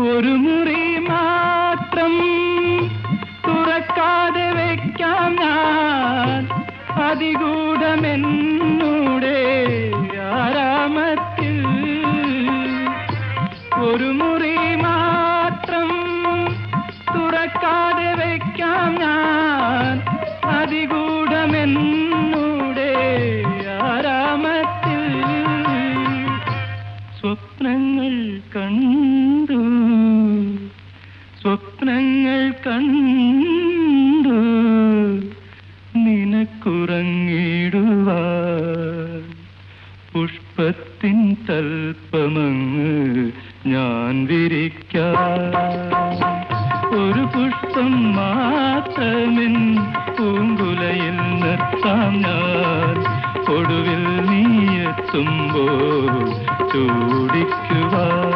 ഒരു മുറി മാത്രം തുറക്കാതെ വെക്കാം ഞാൻ. അതികൂടമെന്നൂടെ ആരാമത്തിൽ ഒരു മുറി സ്വപ്നങ്ങൾ കണ്ടു. സ്വപ്നങ്ങൾ കണ്ടു. നിനക്കുറങ്ങിടുവാൻ പുഷ്പത്തിൻ തൽപ്പമങ്ങ് ഞാൻ വിരിക്കാം. ഒരു പുഷ്പം മാത്രമിൻ പൂങ്കുലയിൽ നിർത്താം ഞാൻ. ഒടുവിൽ നീ എത്തുമ്പോൾ ചൂടിക്കുവാൻ